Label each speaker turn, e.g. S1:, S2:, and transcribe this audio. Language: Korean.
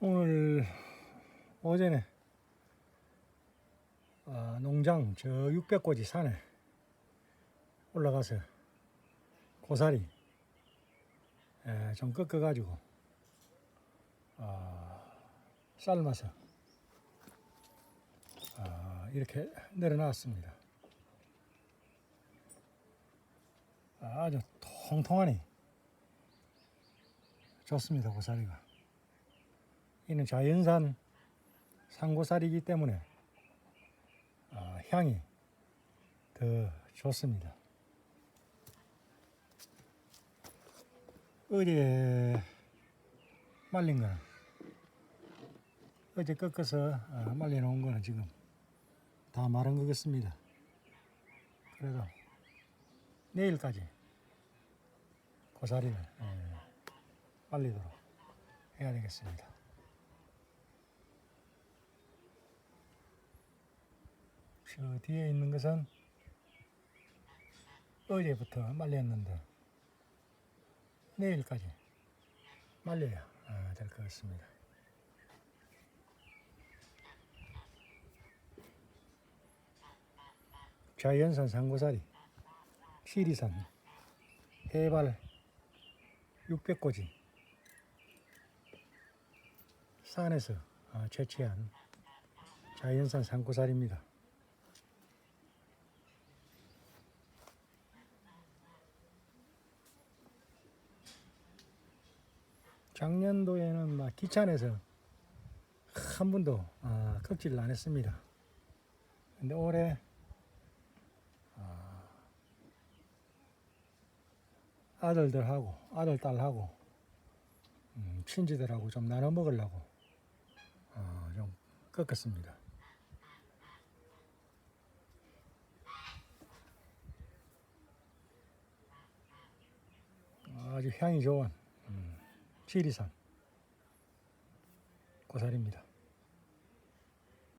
S1: 오늘 오전에 아, 농장 저 600고지 산에 올라가서 고사리 에, 좀 꺾어가지고 아, 삶아서 아, 이렇게 내려놨습니다. 아, 아주 통통하니 좋습니다 고사리가. 이는 자연산 상고살이기 때문에 아, 향이 더 좋습니다. 어제 말린 거는 어제 꺾어서 아, 말려 놓은 거는 지금 다 마른 거겠습니다. 그래도 내일까지 고사리를 예, 말리도록 해야 되겠습니다. 저 뒤에 있는 것은 어제부터 말렸는데 내일까지 말려야 아, 될것 같습니다. 자연산 상고사리 시리산 해발 600고지 산에서 아, 채취한 자연산 상고사리입니다. 작년도에는 막 기찬에서 한 번도 아, 꺾지를 안 했습니다. 근데 올해 아, 아들들하고 아들 딸하고 음, 친지들하고 좀 나눠 먹으려고 어, 좀 꺾었습니다. 아주 향이 좋은 음, 지리산 고사리입니다.